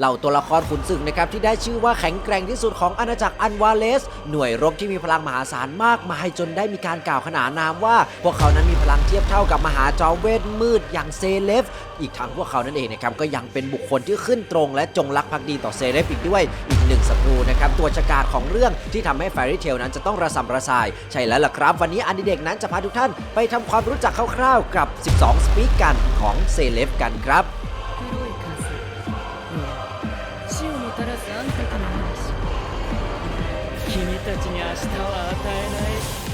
เหล่าตัวละครขุนศึกนะครับที่ได้ชื่อว่าแข็งแกร่งที่สุดของอาณาจักรอันวาเลส หน่วยรบที่มีพลังมหาศาลมากมายจนได้มีการกล่าวขนานนามว่า พวกเขานั้นมีพลังเทียบเท่ากับมหาจอมเวทมืดอย่างเซเลฟอีกทั้งพวกเขานั่นเองนะครับก็ยังเป็นบุคคลที่ขึ้นตรง และจงรักภักดีต่อเซเลฟอีกด้วยอีกหนึ่งศัตรูนะครับตัวฉกาจของเรื่องที่ทำให้แฟรี่เทลนั้นจะต้องระสำระสาย ใช่แล้วล่ะครับ วันนี้อันดิเด็กนั้นจะพาทุกท่านไปทำความรู้จักคร่าวๆกับ 12 สปีกกันของเซเลฟกันครับ たちに明日は与えない。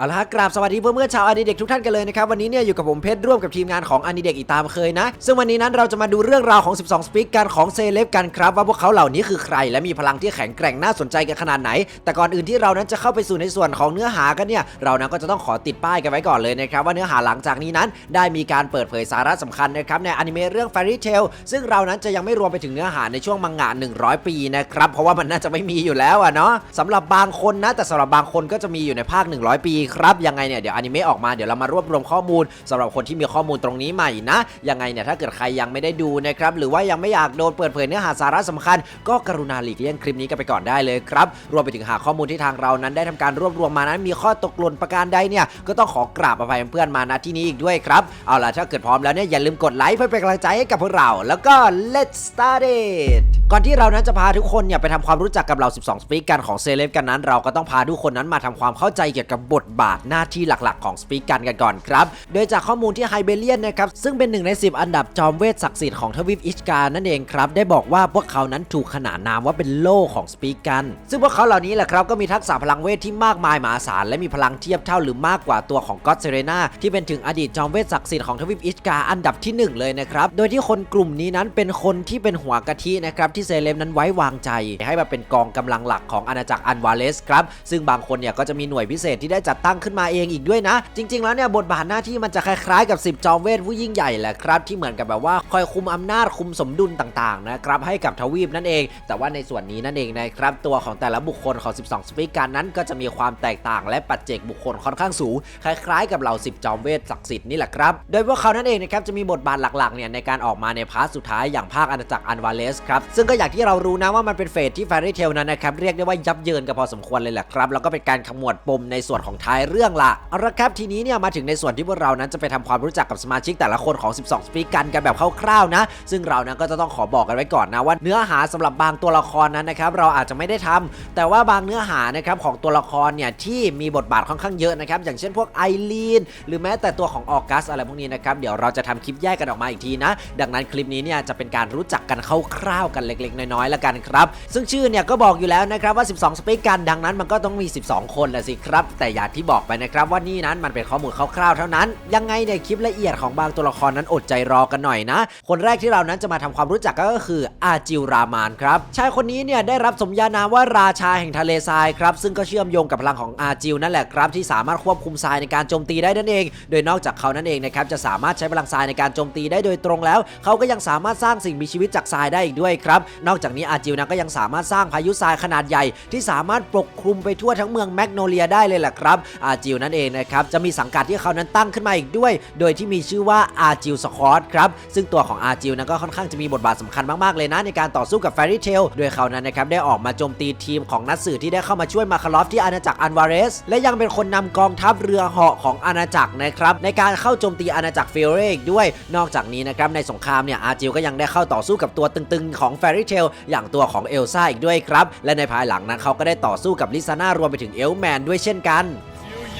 เอาละฮะกราบสวัสดีเพื่อนเพื่อนชาวอนิเด็กทุกท่านกันเลยนะครับ วันนี้เนี่ยอยู่กับผมเพชรร่วมกับทีมงานของอนิเด็กอีกตามเคยนะ ซึ่งวันนี้นั้นเราจะมาดูเรื่องราวของ 12 สปีกกันของเซเลบกันครับ ว่าพวกเขาเหล่านี้คือใคร และมีพลังที่แข็งแกร่งน่าสนใจกันขนาดไหน แต่ก่อนอื่นที่เรานั้นจะเข้าไปสู่ในส่วนของเนื้อหากันเนี่ยเรานั้นก็จะต้องขอติดป้ายกันไว้ก่อนเลยนะครับว่าเนื้อหาหลังจากนี้นั้น ได้มีการเปิดเผยสาระสำคัญนะครับในอนิเมะเรื่อง Fairy Tail ซึ่งเรานั้นจะยังไม่รวมไปถึงเนื้อหาในช่วงมังงะ100 ปีนะครับเพราะว่ามันน่าจะไม่มีอยู่แล้วอะเนาะสำหรับบางคนนะแต่สำหรับบางคนก็จะมีอยู่ในภาค 100 ปีครับ ยังไงเนี่ยเดี๋ยวอนิเมะออกมาเดี๋ยวเรามารวบรวมข้อมูลสำหรับคนที่มีข้อมูลตรงนี้ใหม่นะ ยังไงเนี่ยถ้าเกิดใครยังไม่ได้ดูนะครับหรือว่ายังไม่อยากโดนเปิดเผยเนื้อหาสาระสำคัญ ก็กรุณาหลีกเลี่ยงคลิปนี้กันไปก่อนได้เลยครับรวมไปถึงหาข้อมูลที่ทางเรานั้นได้ทำการรวบรวมมานั้นมีข้อตกหล่นประการใดเนี่ยก็ต้องขอกราบอภัยเพื่อนๆมาณที่นี้อีกด้วยครับเอาล่ะถ้าเกิดพร้อมแล้วเนี่ยอย่าลืมกดไลค์เพื่อเป็นกำลังใจให้กับพวกเรา แล้วก็ let's start it ก่อนที่เรานั้นจะพาทุกคนเนี่ยไปทำความรู้จักกับเรา 12 สปีกกันของเซเลบกันนั้น เราก็ต้องพาทุกคนนั้นมาทำความเข้าใจเกี่ยวกับบทบาทหน้าที่หลักๆ ของสปีกกันกันก่อนครับ โดยจากข้อมูลที่ไฮเบเลียนนะครับ ซึ่งเป็นหนึ่งใน 10 อันดับจอมเวทศักดิ์สิทธิ์ของทวีปอิชการนั่นเองครับ ได้บอกว่าพวกเขานั้นถูกขนานนามว่าเป็นโล่ของสปีกกัน ซึ่งพวกเขาเหล่านี้แหละครับก็มีทักษะพลังเวทที่มากมายมหาศาลและมีพลังเทียบเท่าหรือมากกว่าตัวของก็อตเซเรนาที่เป็นถึงอดีตจอมเวทศักดิ์สิทธิ์ของทวีปอิชกาอันดับที่หนึ่งเลยนะครับ โดยที่คนกลุ่มนี้นั้นเป็นคนที่เป็นหัวกะทินะครับที่เซเลมนั้นไว้วางใจ ให้มาเป็นกองกำลังหลักของอาณาจักรอันวาเลสครับ ซึ่งบางคนเนี่ยก็จะมีหน่วยพิเศษที่ได้จัดตั้งขึ้นมาเองอีกด้วยนะ จริง ๆ แล้วเนี่ยบทบาทหน้าที่มันจะคล้ายๆกับ 10 จอมเวทผู้ยิ่งใหญ่แหละครับที่เหมือนกับแบบว่าคอยคุมอำนาจคุมสมดุลต่างๆนะครับให้กับทวีปนั่นเอง แต่ว่าในส่วนนี้นั่นเองนะครับตัวของแต่ละบุคคลของ 12 สปีกการนั้น ก็จะมีความแตกต่างและปัจเจกบุคคลค่อนข้างสูงคล้ายๆ กับเหล่า 10 จอมเวทศักดิ์สิทธิ์นี่แหละครับโดยพวกเขานั่นเองนะครับจะมีบทบาทหลักๆเนี่ยในการออกมาในพาร์ทสุดท้ายอย่างภาคอาณาจักรอันวาเลสครับซึ่งก็อย่างที่เรารู้นะว่ามันเป็นเฟสที่แฟรี่เทลนั้นนะครับเรียกได้ว่ายับเยินกันพอสมควรเลยแหละครับแล้วก็เป็นการขมวดปมในส่วนของทายเรื่องละเอาละครับทีนี้เนี่ยมาถึงในส่วนที่พวกเรานั้นจะไปทำความรู้จักกับสมาชิกแต่ละคนของ 12 สปีกกันกันแบบคร่าวๆนะ ซึ่งเรานั้นก็จะต้องขอบอกกันไว้ก่อนนะว่าเนื้อหาสำหรับบางตัวละครนั้นนะครับเราอาจจะไม่ได้ทำแต่ว่าบางเนื้อหานะครับของตัวละครเนี่ยที่มีบทบาทค่อนข้างเยอะนะครับอย่างเช่นพวกไอรีนหรือแม้แต่ตัวของออกัสอะไรพวกนี้นะครับเดี๋ยวเราจะทำคลิปแยกกันออกมาอีกทีนะ ดังนั้นคลิปนี้เนี่ยจะเป็นการรู้จักกันคร่าวๆกันเล็ก ๆ น้อยๆแล้วกันครับ ซึ่งชื่อเนี่ยก็บอกอยู่แล้วนะครับว่า 12 สปีกกันดังนั้นมันก็ต้องมี 12 คนแหละสิครับแต่อย่างที่บอกไปนะครับว่านี่นั้นมันเป็นข้อมูลคร่าวๆเท่านั้น ยังไงเนี่ยคลิปละเอียดของบางตัวละครนั้นอดใจรอกันหน่อยนะ คนแรกที่เรานั้นจะมาทำความรู้จักก็คืออาจิลรามานครับชายคนนี้เนี่ยได้รับสมญานามว่าราชาแห่งทะเลทรายครับซึ่งก็เชื่อมโยงกับพลังของอาจิลนั่นแหละครับที่สามารถควบคุมทรายในการโจมตีได้นั่นเอง โดยนอกจากเขานั่นเองนะครับจะสามารถใช้พลังทรายในการโจมตีได้โดยตรงแล้ว เขาก็ยังสามารถสร้างสิ่งมีชีวิตจากทรายได้อีกด้วยครับนอกจากนี้อาจิลนะก็ยังสามารถสร้างพายุทรายขนาดใหญ่ ที่สามารถปกคลุมไปทั่วทั้งเมืองแมกโนเลียได้เลยแหละครับอาจิลนั่นเองนะครับจะมีสังกัดที่เขานั้นตั้งขึ้นมาอีกด้วย โดยที่มีชื่อว่าอาจิลสควอตครับซึ่งตัวของอาจิลนั้นก็ค่อนข้างจะมีบทบาทสำคัญมากๆเลยนะในการต่อสู้กับแฟรี่เทลโดยเขานั้นนะครับได้ออกมาโจมตีทีมของนักสื่อที่ได้เข้ามาช่วยมาคาลอฟที่อาณาจักรอันวาเรส และยังเป็นคนนำกองทัพเรือเหาะของอาณาจักรนะครับในการเข้าโจมตีอาณาจักรเฟเรอีกด้วย นอกจากนี้นะครับในสงครามเนี่ยอาจิลก็ยังได้เข้าต่อสู้กับตัวตึงๆของแฟรี่เทลอย่างตัวของเอลซ่าอีกด้วยครับและในภายหลังนั้นเขาก็ได้ต่อสู้กับลิซาน่ารวมไปถึงเอลแมนด้วยเช่นกัน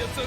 強い奴は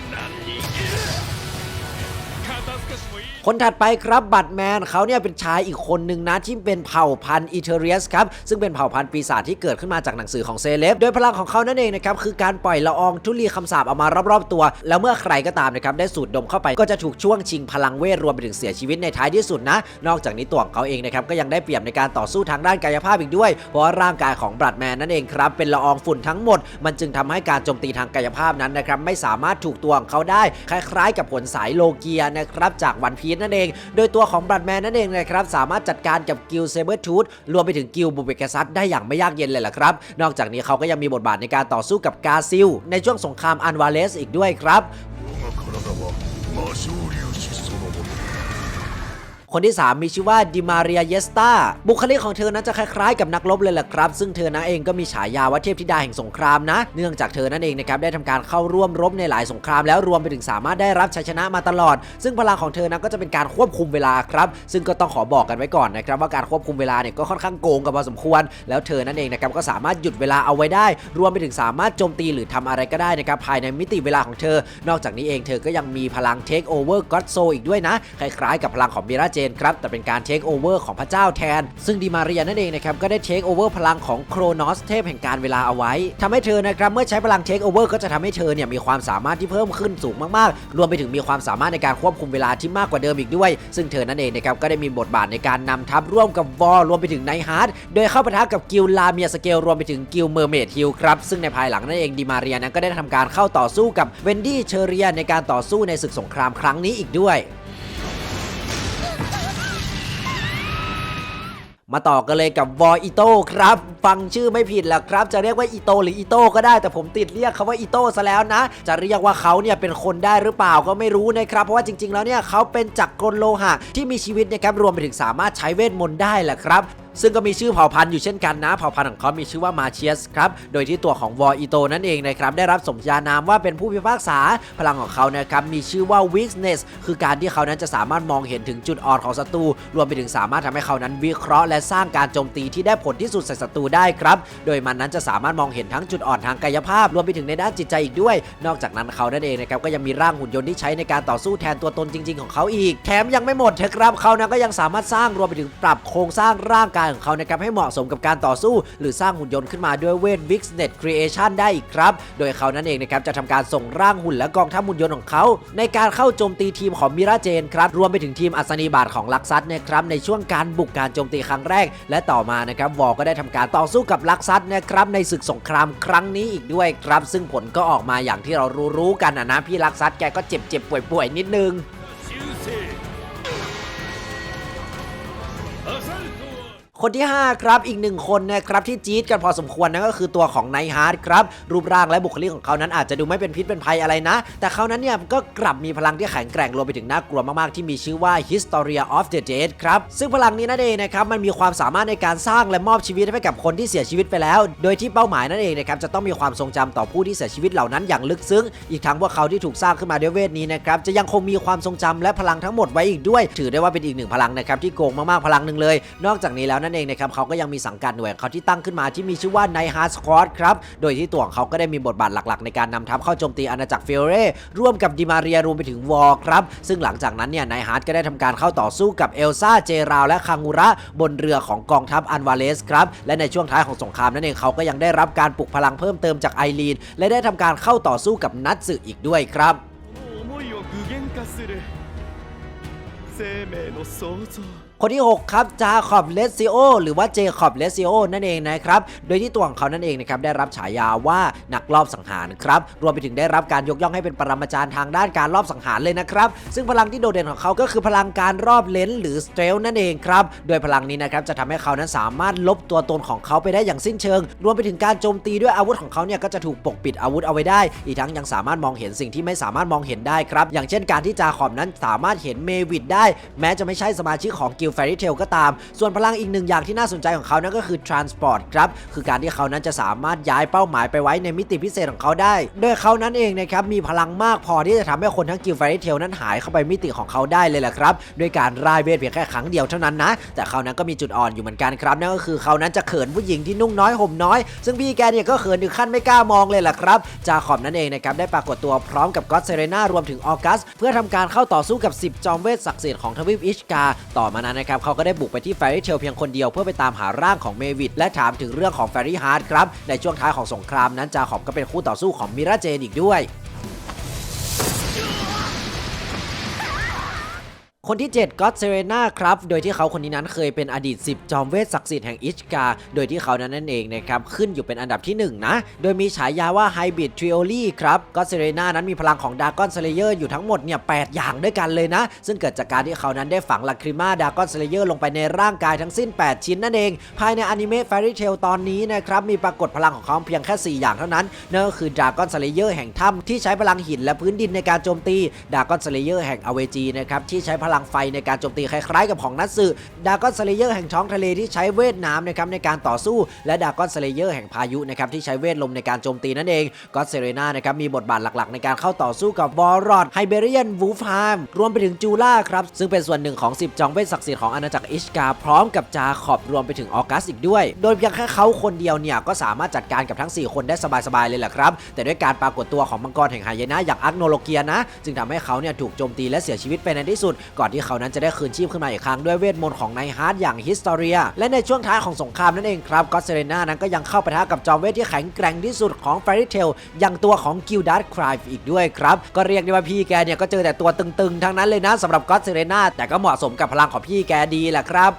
คนถัดไปครับบัตแมนเขาเนี่ยเป็นชายอีกคนหนึ่งนะที่เป็นเผ่าพันธุ์อิเทเรียสครับซึ่งเป็นเผ่าพันธุ์ปีศาจที่เกิดขึ้นมาจากหนังสือของเซเลบโดยพลังของเขานั่นเองนะครับคือการปล่อยละอองทุลีคำสาปออกมารอบๆตัว แล้วเมื่อใครก็ตามนะครับได้สูดดมเข้าไปก็จะถูกช่วงชิงพลังเวทรวมไปถึงเสียชีวิตในท้ายที่สุดนะ นอกจากนี้ตัวของเขาเองนะครับก็ยังได้เปรียบในการต่อสู้ทางด้านกายภาพอีกด้วย เพราะว่าร่างกายของบัตแมนนั่นเองครับเป็นละอองฝุ่นทั้งหมด มันจึงทำให้การโจมตีทางกายภาพนั้นนะครับไม่สามารถถูกตัวของเขาได้ คล้ายๆ กับผลสายโลเกียนะครับจากวันพีนั่นเอง โดยตัวของบัตแมนนั่นเองนะครับสามารถจัดการกับกิลเซเบอร์ทูธรวมไปถึงกิลบูเบกซัสได้อย่างไม่ยากเย็นเลยล่ะครับ นอกจากนี้เขาก็ยังมีบทบาทในการต่อสู้กับกาซิล ในช่วงสงครามอันวาเลสอีกด้วยครับ คนที่ 3 มีชื่อว่าดิมาเรียเยสตาบุคลิกของเธอนั้นจะคล้ายๆกับนักรบเลยแหละครับ ซึ่งเธอนั้นเองก็มีฉายาว่าเทพธิดาแห่งสงครามนะ เนื่องจากเธอนั่นเองนะครับได้ทำการเข้าร่วมรบในหลายสงคราม แล้วรวมไปถึงสามารถได้รับชัยชนะมาตลอด ซึ่งพลังของเธอนั้นก็จะเป็นการควบคุมเวลาครับ ซึ่งก็ต้องขอบอกกันไว้ก่อนนะครับว่าการควบคุมเวลาเนี่ยก็ค่อนข้างโกงกันพอสมควร แล้วเธอนั่นเองนะครับก็สามารถหยุดเวลาเอาไว้ได้ รวมไปถึงสามารถโจมตีหรือทำอะไรก็ได้นะครับภายในมิติเวลาของเธอ นอกจากนี้เองเธอก็ยังมีพลัง Take Over God Soul อีกด้วยนะคล้ายๆกับพลังของมิราเจนครับ แต่เป็นการ Take Over ของพระเจ้าแทน ซึ่งดิมาเรียนั่นเองนะครับ ก็ได้ Take Over พลังของโครนอสเทพแห่งการเวลาเอาไว้ทำให้เธอนะครับ เมื่อใช้พลัง Take Over ก็จะทำให้เธอเนี่ยมีความสามารถที่เพิ่มขึ้นสูงมากๆ รวมไปถึงมีความสามารถในการควบคุมเวลาที่มากกว่าเดิมอีกด้วย ซึ่งเธอนั่นเองนะครับก็ได้มีบทบาทในการนำทัพร่วมกับวอลรวมไปถึงไนฮาร์ดโดยเข้าปะทะกับกิลลาเมียสเกลรวมไปถึงกิลเมอร์เมดฮิลครับซึ่งในภายหลังนั่นเองดิมาเรียนั้นก็ได้ทำการเข้าต่อสู้กับเวนดี้เชอเรียในการต่อสู้ในศึกสงครามครั้งนี้อีกด้วย มาต่อกันเลยกับวออิโต้ครับ ฟังชื่อไม่ผิดแหละครับ จะเรียกว่าอิโตหรืออิโต้ก็ได้ แต่ผมติดเรียกเขาว่าอิโต้ซะแล้วนะ จะเรียกว่าเขาเนี่ยเป็นคนได้หรือเปล่าก็ไม่รู้นะครับ เพราะว่าจริง ๆ แล้วเนี่ยเขาเป็นจักรกลโลหะที่มีชีวิตนะครับรวมไปถึงสามารถใช้เวทมนต์ได้แหละครับ ซึ่งก็มีชื่อเผ่าพันธุ์อยู่เช่นกันนะ เผ่าพันธุ์ของเขามีชื่อว่ามาเชียสครับ โดยที่ตัวของวออิโตนั่นเองนะครับ ได้รับสมญานามว่าเป็นผู้พิพากษา พลังของเขานะครับ มีชื่อว่า weakness คือการที่เขานั้นจะสามารถมองเห็นถึงจุดอ่อนของศัตรู รวมไปถึงสามารถทำให้เขานั้นวิเคราะห์และสร้างการโจมตีที่ได้ผลที่สุดใส่ศัตรูได้ครับ โดยมันนั้นจะสามารถมองเห็นทั้งจุดอ่อนทางกายภาพ รวมไปถึงในด้านจิตใจอีกด้วย นอกจากนั้นเขานั่นเองนะครับ ก็ยังมีร่างหุ่นยนต์ที่ใช้ในการต่อสู้แทนตัวตนจริง ๆ ของเขาอีก แถมยังไม่หมดเถอะครับ เขานั้นก็ยังสามารถสร้างรวมไปถึงปรับโครงสร้างร่างกายของเขานะครับให้เหมาะสมกับการต่อสู้ หรือสร้างหุ่นยนต์ขึ้นมาด้วยเวท Vixnet Creation ได้อีกครับ โดยเขานั่นเองนะครับจะทำการส่งร่างหุ่นและกองทัพหุ่นยนต์ของเขา ในการเข้าโจมตีทีมของมิราเจนครับรวมไปถึงทีมอัศนีบาทของลักซัสนะครับในช่วงการบุกการโจมตีครั้งแรก และต่อมานะครับวอลก็ได้ทำการต่อสู้กับลักซัสนะครับในศึกสงครามครั้งนี้อีกด้วยครับ ซึ่งผลก็ออกมาอย่างที่เรารู้ๆกันนะนะพี่ลักซัสแกก็เจ็บๆป่วยๆนิดนึง คนที่ 5 ครับ อีกหนึ่งคนนะครับที่จี๊ดกันพอสมควรนั่นก็คือตัวของไนฮาร์ดครับรูปร่างและบุคลิกของเขานั้นอาจจะดูไม่เป็นพิษเป็นภัยอะไรนะ แต่เขานั้นเนี่ยก็กลับมีพลังที่แข็งแกร่งรวมไปถึงน่ากลัวมากๆที่มีชื่อว่า Historia of the Dead ครับซึ่งพลังนี้นั่นเองนะครับมันมีความสามารถในการสร้างและมอบชีวิตให้กับคนที่เสียชีวิตไปแล้ว โดยที่เป้าหมายนั่นเองนะครับจะต้องมีความทรงจำต่อผู้ที่เสียชีวิตเหล่านั้นอย่างลึกซึ้ง อีกทั้งพวกเขาที่ถูกสร้างขึ้นมาด้วยเวทนี้นะครับจะยังคงมีความทรงจำและพลังทั้งหมดไว้อีกด้วย ถือได้ว่าเป็นอีกหนึ่งพลังนะครับที่โกงมากๆพลังหนึ่งเลย นอกจากนี้แล้วนั่นเองนะครับเขาก็ยังมีสังกัดหน่วยของเขาที่ตั้งขึ้นมาที่มีชื่อว่า Night Heart Squad ครับ โดยที่ตัวของเขาก็ได้มีบทบาทหลักๆ ในการนำทัพเข้าโจมตีอาณาจักรเฟเรร่วมกับดิมาเรียรวมไปถึงวอลครับ ซึ่งหลังจากนั้นเนี่ยไนฮาร์ดก็ได้ทำการเข้าต่อสู้กับเอลซ่าเจราวและคางูระบนเรือของกองทัพอันวาเลสครับและในช่วงท้ายของสงครามนั่นเองเขาก็ยังได้รับการปลุกพลังเพิ่มเติมจากไอรีน และได้ทำการเข้าต่อสู้กับนัตสึอีกด้วยครับ この思いを具現化する生命の創造 คนที่ 6 ครับจาคอบเลสซิโอหรือว่าเจคอบเลสซิโอนั่นเองนะครับ โดยที่ตัวของเขานั่นเองนะครับได้รับฉายาว่านักลอบสังหารครับ รวมไปถึงได้รับการยกย่องให้เป็นปรมาจารย์ทางด้านการลอบสังหารเลยนะครับ ซึ่งพลังที่โดดเด่นของเขาก็คือพลังการรอบเลนหรือสเตลนั่นเองครับ โดยพลังนี้นะครับจะทำให้เขานั้นสามารถลบตัวตนของเขาไปได้อย่างสิ้นเชิง รวมไปถึงการโจมตีด้วยอาวุธของเขาเนี่ยก็จะถูกปกปิดอาวุธเอาไว้ได้ อีกทั้งยังสามารถมองเห็นสิ่งที่ไม่สามารถมองเห็นได้ครับ อย่างเช่นการที่จาคอบนั้นสามารถเห็นเมวิดได้ แม้จะไม่ใช่สมาชิกของกิลแฟริเทลก็ตาม ส่วนพลังอีกหนึ่งอย่างที่น่าสนใจของเขานั่นก็คือ transport ครับ คือการที่เขานั้นจะสามารถย้ายเป้าหมายไปไว้ในมิติพิเศษของเขาได้ โดยเขานั้นเองนะครับมีพลังมากพอที่จะทำให้คนทั้งกิลแฟริเทลนั้นหายเข้าไปมิติของเขาได้เลยแหละครับด้วยการร่ายเวทเพียงแค่ครั้งเดียวเท่านั้นนะ แต่เขานั้นก็มีจุดอ่อนอยู่เหมือนกันครับนั่นก็คือเขานั้นจะเขินผู้หญิงที่นุ่งน้อยห่มน้อย ซึ่งพี่แกเนี่ยก็เขินถึงขั้นไม่กล้ามองเลยแหละครับจาขอบนั่นเองนะครับได้ปรากฏตัวพร้อมกับก็อตเซเรนารวมถึงออกัส เพื่อทำการเข้าต่อสู้กับ 10 จอมเวทศักดิ์สิทธิ์ของทวีปอิชกา ต่อมานั้นนะครับเขาก็ได้บุกไปที่แฟรี่เทลเพียงคนเดียวเพื่อไปตามหาร่างของเมวิดและถามถึงเรื่องของแฟรี่ฮาร์ดครับในช่วงท้ายของสงครามนั้นจาขอบก็เป็นคู่ต่อสู้ของมิราเจนอีกด้วย คนที่ 7ก็อตเซเรนาครับ โดยที่เขาคนนี้นั้นเคยเป็นอดีต 10 จอมเวทศักดิ์สิทธิ์แห่งอิชกา โดยที่เขานั้นนั่นเองนะครับ ขึ้นอยู่เป็นอันดับที่ 1 นะ โดยมีฉายาว่าไฮบิดทริโอลี่ครับ ก็อตเซเรนานั้นมีพลังของดากอนสเลเยอร์อยู่ทั้งหมดเนี่ยแอย่างด้วยกันเลยนะ ซึ่งเกิดจากการที่เขานั้นได้ฝังลาคริมาดากอนสเลเยอร์ลงไปในร่างกายทั้งสิ้น 8 ชิ้นนั่นเอง ภายในอนิเมะ Fairy Tail ตอนนี้นะครับมีปรากฏพลังของเขาเพียงแค่ 4 อย่างเท่านั้นนั่นก็คือดากอนสเลเยอร์แห่งถ้ำที่ใช้พลังหินและพื้นดินในการโจมตีดากอนสเลเยอร์แห่งอเวจีนะครับที่ใช้พลังลังไฟในการโจมตีคล้ายๆกับของนัตสึดากอนสเลเยอร์แห่งท้องทะเลที่ใช้เวทน้ำนะครับในการต่อสู้และดากอนสเลเยอร์แห่งพายุนะครับที่ใช้เวทลมในการโจมตีนั่นเองก็เซเรนานะครับมีบทบาทหลักๆ ในการเข้าต่อสู้กับบอรอดไฮเบเรียนวูฟฮามรวมไปถึงจูล่าครับซึ่งเป็นส่วนหนึ่งของ 10 จองเวทศักดิ์สิทธิ์ของอาณาจักรอิชกาพร้อมกับจาขอบรวมไปถึงออกัสอีกด้วย โดยเพียงแค่เขาคนเดียวเนี่ยก็สามารถจัดการกับทั้ง 4 คนได้สบายๆเลยแหละครับ แต่ด้วยการปรากฏตัวของมังกรแห่งไฮเยนะอย่างอักโนโลเกียนะ จึงทำให้เขาเนี่ยถูกโจมตีและเสียชีวิตไปในที่สุดก่ที่เขานั้นจะได้คืนชีพขึ้นมาอีกครั้งด้วยเวทมนต์ของไนฮาร์ดอย่างฮิสตอเรียและในช่วงท้ายของสงครามนั่นเองครับก็เซเรนานั้นก็ยังเข้าปะทะกับจอมเวทที่แข็งแกร่งที่สุดของแฟรี่เทลอย่างตัวของกิลดัสครายอีกด้วยครับก็เรียกได้ว่าพี่แกเนี่ยก็เจอแต่ตัวตึงๆทั้งนั้นเลยนะสำหรับก็เซเรนาแต่ก็เหมาะสมกับพลังของพี่แกดีแหละครับ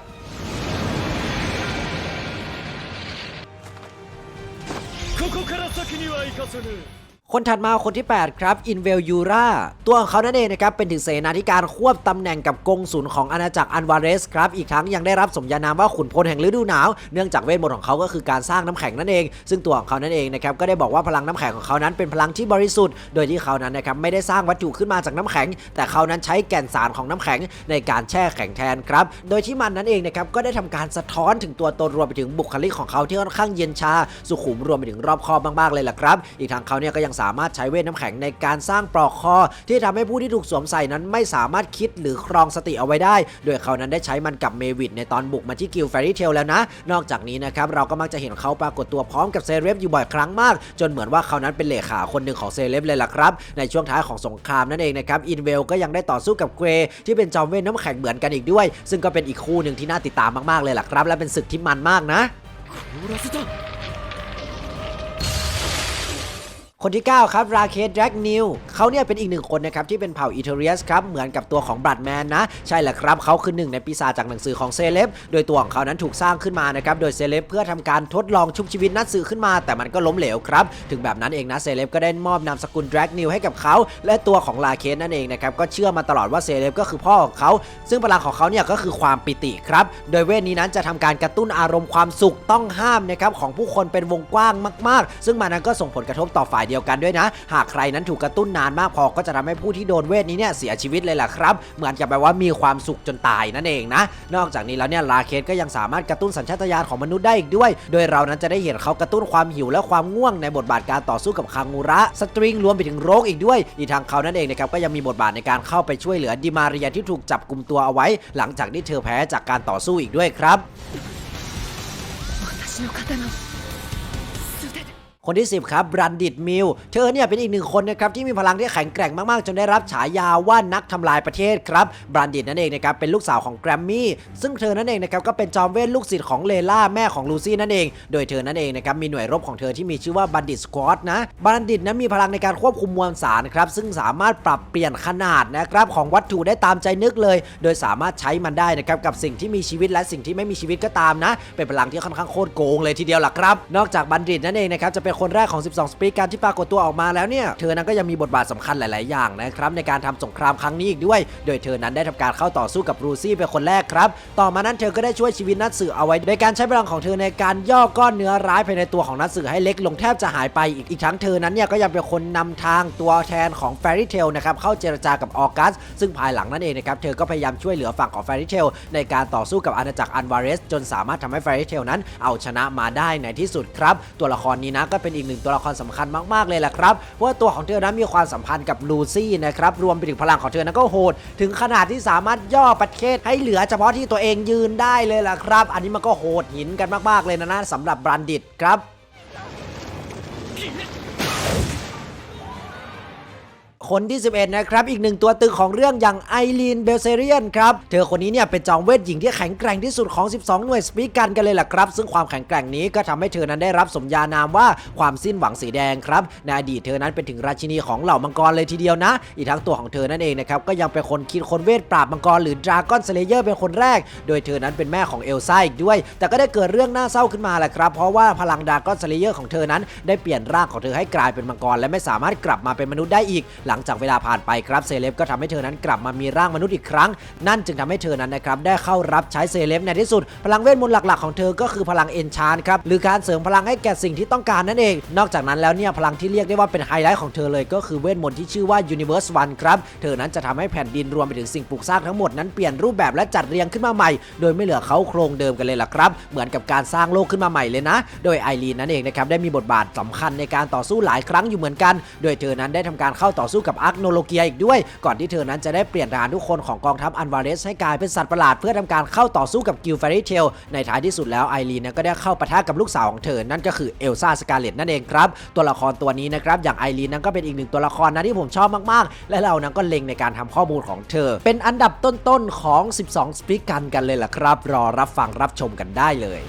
ここから先には行かせぬ คนถัดมาคนที่ 8 ครับอินเวลยูราตัวของเขานั่นเองนะครับเป็นถึงเสนาธิการควบตำแหน่งกับกงสุลของอาณาจักรอันวาเรสครับอีกทั้งยังได้รับสมญานามว่าขุนพลแห่งฤดูหนาวเนื่องจากเวทมนต์ของเขาก็คือการสร้างน้ำแข็งนั่นเอง ซึ่งตัวของเขานั่นเองนะครับก็ได้บอกว่าพลังน้ำแข็งของเขานั้นเป็นพลังที่บริสุทธิ์โดยที่เขานั้นนะครับไม่ได้สร้างวัตถุขึ้นมาจากน้ำแข็ง แต่เขานั้นใช้แก่นสารของน้ำแข็งในการแช่แข็งแทนครับโดยที่มันนั้นเองนะครับก็ได้ทำการสะท้อนถึงตัวตนรวมไปถึงบุคลิกของเขาที่ค่อนข้างเย็นชา สุขุมรวมไปถึงรอบคอบมากๆเลยล่ะครับ อีกทางเขาเนี่ยก็ยังสาามารถใช้เวทน้ำแข็งในการสร้างปลอกคอ ที่ทำให้ผู้ที่ถูกสวมใส่นั้นไม่สามารถคิดหรือครองสติเอาไว้ได้ โดยเขานั้นได้ใช้มันกับเมวิดในตอนบุกมาที่กิลแฟรี่เทลแล้วนะ นอกจากนี้นะครับเราก็มักจะเห็นเขาปรากฏตัวพร้อมกับเซเลบอยู่บ่อยครั้งมาก จนเหมือนว่าเขานั้นเป็นเลขาคนหนึ่งของเซเลบเลยล่ะครับ ในช่วงท้ายของสงครามนั่นเองนะครับอินเวลก็ยังได้ต่อสู้กับเกรที่เป็นจอมเวทน้ำแข็งเหมือนกันอีกด้วย ซึ่งก็เป็นอีกคู่หนึ่งที่น่าติดตามมากๆเลยล่ะครับ และเป็นศึกที่มันมากนะ คนที่ 9 ครับ ราเคดแดกนิวเขาเนี่ยเป็นอีกหนึ่งคนนะครับที่เป็นเผ่าอีเทเรียสครับ เหมือนกับตัวของบรัดแมนนะ ใช่แหละครับเขาคือหนึ่งในปีศาจจากหนังสือของเซเลบโดยตัวของเขานั้นถูกสร้างขึ้นมานะครับ โดยเซเลบเพื่อทำการทดลองชุบชีวิตนัดสื่อขึ้นมา แต่มันก็ล้มเหลวครับ ถึงแบบนั้นเองนะเซเลบก็ได้มอบนามสกุลแดกนิวให้กับเขาและตัวของลาเคดนั่นเองนะครับก็เชื่อมาตลอดว่าเซเลบก็คือพ่อของเขาซึ่งพลังของเขาเนี่ยก็คือความปิติครับโดยเวทนี้นั้นจะทำการกระตุ้นอารมณ์ความสุขต้องห้ามนะครับของผู้คนเป็นวงกว้างมาก ๆ ซึ่งมันนั้นก็ส่งผลกระทบต่อฝ่ายเดียวียวกันด้วยนะ หากใครนั้นถูกกระตุ้นนานมากพอก็จะทำให้ผู้ที่โดนเวทนี้เนี่ยเสียชีวิตเลยล่ะครับ เหมือนกับแปลว่ามีความสุขจนตายนั่นเองนะ นอกจากนี้แล้วเนี่ยลาเคสก็ยังสามารถกระตุ้นสัญชาตญาณของมนุษย์ได้อีกด้วย โดยเรานั้นจะได้เห็นเขากระตุ้นความหิวและความง่วงในบทบาทการต่อสู้กับคางูระสตริงรวมไปถึงโรคอีกด้วย อีกทางเขานั่นเองนะครับก็ยังมีบทบาทในการเข้าไปช่วยเหลือดิมาเรียที่ถูกจับกลุ่มตัวเอาไว้ หลังจากที่เธอแพ้จากการต่อสู้อีกด้วยครับ คนที่ 10 ครับบรันดิตมิลเธอเนี่ยเป็นอีกหนึ่งคนนะครับที่มีพลังที่แข็งแกร่งมากๆ จนได้รับฉายาว่านักทำลายประเทศครับบรันดิตนั่นเองนะครับเป็นลูกสาวของแกรมมี่ซึ่งเธอนั่นเองนะครับก็เป็นจอมเวทลูกศิษย์ของเลล่าแม่ของลูซี่นั่นเอง โดยเธอนั่นเองนะครับมีหน่วยรบของเธอที่มีชื่อว่าบันดิตสควอตนะบันดิตนั้นมีพลังในการควบคุมมวลสารครับซึ่งสามารถปรับเปลี่ยนขนาดนะครับของวัตถุได้ตามใจนึกเลย โดยสามารถใช้มันได้นะครับกับสิ่งที่มีชีวิตและสิ่งที่ไม่มีชีวิตก็ตามนะ เป็นพลังที่ค่อนข้างโคตรโกงเลยทีเดียวล่ะครับ นอกจากบันดิตนั่นเองนะครับจะเป็นคนแรกของ 12 สปีกการที่ปรากฏตัวออกมาแล้วเนี่ย เธอนั้นก็ยังมีบทบาทสำคัญหลาย ๆ อย่างนะครับในการทำสงครามครั้งนี้อีกด้วย โดยเธอนั้นได้ทำการเข้าต่อสู้กับรูซี่เป็นคนแรกครับ ต่อมานั้นเธอก็ได้ช่วยชีวิตนัตสึเอาไว้โดยการใช้พลังของเธอในการย่อก้อนเนื้อร้ายภายในตัวของนัตสึให้เล็กลงแทบจะหายไปอีกอีกทั้งเธอนั้นเนี่ยก็ยังเป็นคนนำทางตัวแทนของแฟรี่เทลนะครับเข้าเจรจากับออกัส ซึ่งภายหลังนั่นเองนะครับเธอก็พยายามช่วยเหลือฝั่งของแฟรี่เทลในการต่อสู้กับอาณาจักรอันวาเรสจนสามารถทำให้แฟรี่เทลนั้นเอาชนะมาได้ในที่สุดครับ ตัวละครนี้นะก็เป็นอีกหนึ่งตัวละครสำคัญมากๆเลยแหละครับเพราะว่าตัวของเธอนั้นมีความสัมพันธ์กับลูซี่นะครับรวมไปถึงพลังของเธอนั้นก็โหด ถึงขนาดที่สามารถย่อประเทศให้เหลือเฉพาะที่ตัวเองยืนได้เลยล่ะครับ อันนี้มันก็โหดหินกันมากๆเลยนะนะสำหรับบรันดิตครับ คนที่ 11 นะครับ อีกหนึ่งตัวตึงของเรื่องอย่างไอรีนเบลเซเรียนครับ เธอคนนี้เนี่ยเป็นจอมเวทหญิงที่แข็งแกร่งที่สุดของ 12 หน่วยสปีกันกันเลยล่ะครับ ซึ่งความแข็งแกร่งนี้ก็ทำให้เธอนั้นได้รับสมญานามว่าความสิ้นหวังสีแดงครับ ในอดีตเธอนั้นเป็นถึงราชินีของเหล่ามังกรเลยทีเดียวนะ อีกทั้งตัวของเธอนั่นเองนะครับ ก็ยังเป็นคนคิดคนเวทปราบมังกรหรือดราก้อนสเลเยอร์เป็นคนแรก โดยเธอนั้นเป็นแม่ของเอลซ่าอีกด้วย แต่ก็ได้เกิดเรื่องน่าเศร้าขึ้นมาแหละครับ เพราะว่าพลังดราก้อนสเลเยอร์ของเธอนั้นได้เปลี่ยนร่างของเธอให้กลายเป็นมังกรและไม่สามารถกลับมาเป็นมนุษย์ได้อีกหลัลังจากเวลาผ่านไปครับเซเลบก็ทำให้เธอนั้นกลับมามีร่างมนุษย์อีกครั้ง นั่นจึงทำให้เธอนั้นนะครับได้เข้ารับใช้เซเลบในที่สุด พลังเวทมนต์หลักๆของเธอก็คือพลังเอนชานครับหรือการเสริมพลังให้แก่สิ่งที่ต้องการนั่นเอง นอกจากนั้นแล้วเนี่ยพลังที่เรียกได้ว่าเป็นไฮไลท์ของเธอเลยก็คือเวทมนต์ที่ชื่อว่า Universe One ครับเธอนั้นจะทำให้แผ่นดินรวมไปถึงสิ่งปลูกสร้างทั้งหมดนั้นเปลี่ยนรูปแบบและจัดเรียงขึ้นมาใหม่ โดยไม่เหลือเขาโครงเดิมกันเลยล่ะครับ เหมือนกับการสร้างโลกขึ้นมาใหม่เลยนะ โดยไอรีนนั่นเองนะครับได้มีบทบาทสำคัญในการต่อสู้หลายครั้งอยู่เหมือนกัน โดยเธอนั้นได้ทำการเข้าต่อสู้กับอาร์คโนโลเกียอีกด้วย ก่อนที่เธอนั้นจะได้เปลี่ยนทหารทุกคนของกองทัพอันวาเรสให้กลายเป็นสัตว์ประหลาดเพื่อทำการเข้าต่อสู้กับกิลฟาริเทลในท้ายที่สุดแล้วไอรีนก็ได้เข้าปะทะกับลูกสาวของเธอ นั่นก็คือเอลซ่าสกาเลตนั่นเองครับตัวละครตัวนี้นะครับอย่างไอรีนนั้นก็เป็นอีกหนึ่งตัวละครนะที่ผมชอบมากๆ และเรานั้นก็เล็งในการทำข้อมูลของเธอ เป็นอันดับต้นๆของ 12 สปิกกันกันเลยล่ะครับ รอรับฟังรับชมกันได้เลย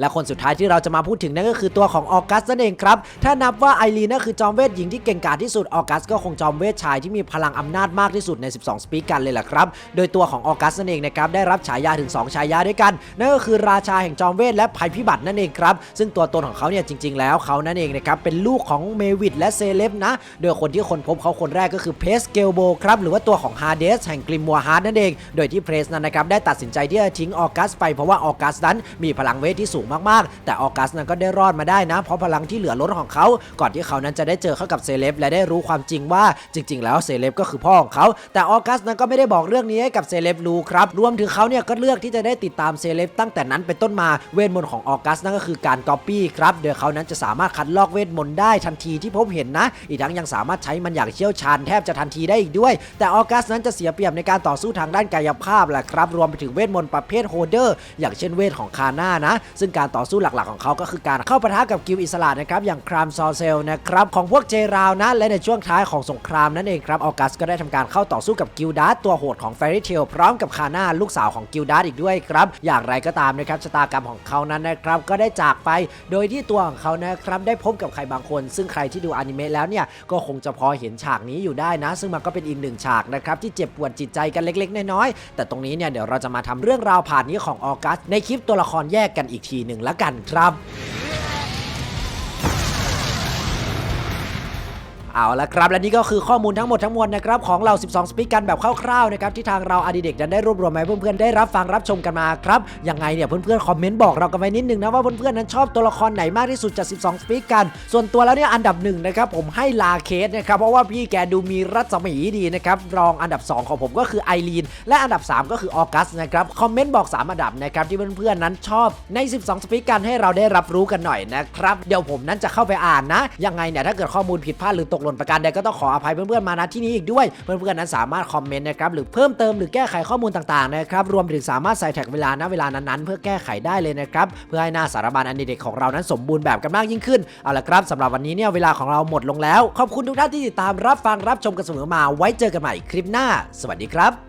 และคนสุดท้ายที่เราจะมาพูดถึงนั่นก็คือตัวของออกัสนั่นเองครับถ้านับว่าไอรีนนั่นคือจอมเวทหญิงที่เก่งกาจที่สุดออกัสก็คงจอมเวทชายที่มีพลังอำนาจมากที่สุดใน 12 สปีกกันเลยแหละครับโดยตัวของออกัสนั่นเองนะครับได้รับฉายาถึง 2 ฉายาด้วยกันนั่นก็คือราชาแห่งจอมเวทและภัยพิบัตินั่นเองครับซึ่งตัวตนของเขาเนี่ยจริง ๆ แล้วเขานั่นเองนะครับเป็นลูกของเมวิดและเซเลบนะโดยคนที่คนพบเขาคนแรกก็คือเพสเกลโบครับหรือว่าตัวของฮาเดสแห่งกริมมัวฮาร์ดนั่นเอง โดยที่เพรสนั้นนะครับได้ตัดสินใจที่จะทิ้งออกัสไปเพราะว่าออกัสนั้นมีพลังเวทที่สูงมากๆ แต่ออกัสนั้นก็ได้รอดมาได้นะ เพราะพลังที่เหลือล้นของเขา ก่อนที่เขานั้นจะได้เจอเข้ากับเซเลบและได้รู้ความจริงว่าจริง ๆ แล้วเซเลบก็คือพ่อของเขา แต่ออกัสนั้นก็ไม่ได้บอกเรื่องนี้ให้กับเซเลบรู้ครับ รวมถึงเขาเนี่ยก็เลือกที่จะได้ติดตามเซเลบตั้งแต่นั้นเป็นต้นมาเวทมนต์ของออกัสนั่นก็คือการก๊อปปี้ครับโดยเขานั้นจะสามารถคัดลอกเวทมนต์ได้ทันทีที่พบเห็นนะ อีกทั้งยังสามารถใช้มันอย่างเชี่ยวชาญแทบจะทันทีได้อีกด้วย แต่ออกัสนั้นจะเสียเปรียบในการต่อสู้ทางด้านกายภาพแหละครับรวมไปถึงเวทมนต์ประเภทโฮเดอร์ อย่างเช่นเวทของคาน่านะ ซึ่งการต่อสู้หลักๆของเขาก็คือการเข้าปะทะกับกิลอิสระนะครับอย่างครามซอเซลนะครับของพวกเจราวนะและในช่วงท้ายของสงครามนั่นเองครับออกัสก็ได้ทำการเข้าต่อสู้กับกิลดาร์ตัวโหดของแฟรี่เทลพร้อมกับคาน่าลูกสาวของกิลดาร์อีกด้วยครับ อย่างไรก็ตามนะครับชะตากรรมของเขานั้นนะครับก็ได้จากไป โดยที่ตัวของเขานะครับได้พบกับใครบางคน ซึ่งใครที่ดูอนิเมะแล้วเนี่ยก็คงจะพอเห็นฉากนี้อยู่ได้นะ ซึ่งมันก็เป็นอีกหนึ่งฉากนะครับที่เจ็บปวดจิตใจกันเล็ก ๆ น้อยๆแต่ตรงนี้เนี่ยเดี๋ยวเราจะมาทำเรื่องราวผ่านนี้ของออกัสในคลิปตัวละครแยกกันอีกทีหนึ่งละกันครับ เอาละครับ และนี่ก็คือข้อมูลทั้งหมดทั้งมวลนะครับของเรา 12 สปีกกันแบบคร่าวๆนะครับที่ทางเราอดีเด็กนั้นได้รวบรวมมาเพื่อนๆได้รับฟังรับชมกันมาครับยังไงเนี่ยเพื่อนๆคอมเมนต์บอกเรากันไว้นิดนึงนะว่าเพื่อนๆนั้นชอบตัวละครไหนมากที่สุดจาก 12 สปีกกัน ส่วนตัวแล้วเนี่ยอันดับหนึ่งนะครับผมให้ลาเคสนะครับเพราะว่าพี่แกดูมีรัศมีดีนะครับรองอันดับ 2 ของผมก็คือไอรีนและอันดับ 3 ก็คือออกัสนะครับคอมเมนต์บอก 3 อันดับนะครับที่เพื่อนๆนั้นชอบใน 12 สปีกกันให้เราได้รับรู้กันหน่อยนะครับเดี๋ยวผมนั้นจะเข้าไปอ่านนะยังไงเนี่ยถ้าเกิดข้อมูลผิดพลาดหรือตกหล่นประการใดก็ต้องขออภัยเพื่อนๆมาณที่นี้อีกด้วย เพื่อนๆนั้นสามารถคอมเมนต์นะครับหรือเพิ่มเติมหรือแก้ไขข้อมูลต่างๆนะครับรวมถึงสามารถใส่แท็กเวลาณเวลานั้นๆ เพื่อแก้ไขได้เลยนะครับเพื่อให้หน้าสารบัญอันเด็กของเรานั้นสมบูรณ์แบบกันมากยิ่งขึ้นเอาละครับสำหรับวันนี้เนี่ยเวลาของเราหมดลงแล้ว ขอบคุณทุกท่านที่ติดตามรับฟังรับชมกันเสมอมาไว้เจอกันใหม่คลิปหน้า สวัสดีครับ